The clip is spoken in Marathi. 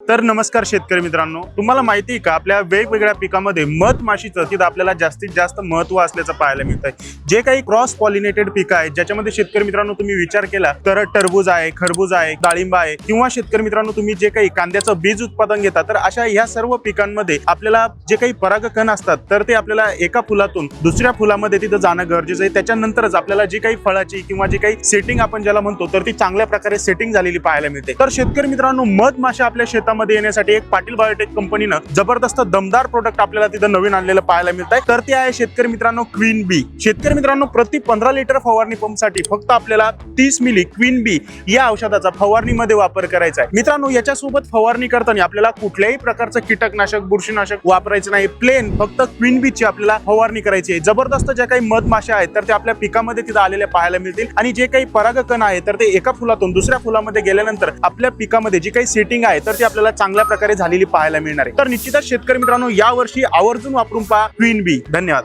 तर नमस्कार शेतकरी मित्रांनो. तुम्हाला माहिती आहे का आपल्या वेगवेगळ्या पिकामध्ये मध माशीचं तिथं आपल्याला जास्तीत जास्त महत्त्व असल्याचं पाहायला मिळत आहे जे काही क्रॉस पॉलिनेटेड पिकं आहेत ज्याच्यामध्ये शेतकरी मित्रांनो तुम्ही विचार केला तर टरबूज आहे खरबूज आहे डाळिंब आहे किंवा शेतकरी मित्रांनो तुम्ही जे काही कांद्याचं बीज उत्पादन घेता तर अशा ह्या सर्व पिकांमध्ये आपल्याला जे काही परागकण असतात तर ते आपल्याला एका फुलातून दुसऱ्या फुलामध्ये तिथं जाणं गरजेचं आहे. त्याच्यानंतरच आपल्याला जी काही फळाची किंवा जी काही सेटिंग आपण ज्याला म्हणतो तर ती चांगल्या प्रकारे सेटिंग झालेली पाहायला मिळते. तर शेतकरी मित्रांनो मध माशा आपल्या भारतामध्ये येण्यासाठी एक पाटील बायोटेक कंपनीनं जबरदस्त दमदार प्रोडक्ट आपल्याला तिथं नवीन आणलेलं पाहायला मिळत आहे तर ते आहे शेतकरी मित्रांनो क्वीन बी शेतकरी मित्रांनो प्रति पंधरा लिटर फवारणी पंपसाठी फक्त आपल्याला तीस मिली क्वीन बी या औषधाचा फवारणीमध्ये वापर करायचा आहे. मित्रांनो याच्यासोबत फवारणी करताना आपल्याला कुठल्याही प्रकारचं कीटकनाशक बुरशीनाशक वापरायचं नाही. प्लेन फक्त क्वीन बीची आपल्याला फवारणी करायची आहे. जबरदस्त ज्या काही मधमाशा आहेत तर ते आपल्या पिकामध्ये तिथं आलेल्या पाहायला मिळतील. आणि जे काही परागकण आहे तर ते एका फुलातून दुसऱ्या फुलामध्ये गेल्यानंतर आपल्या पिकामध्ये जी काही सेटिंग आहे तर ती आपल्याला चांगल्या प्रकारे झालेली पाहायला मिळणार आहे. तर निश्चितच शेतकरी मित्रांनो यावर्षी आवर्जून वापरून पहा क्वीन बी धन्यवाद.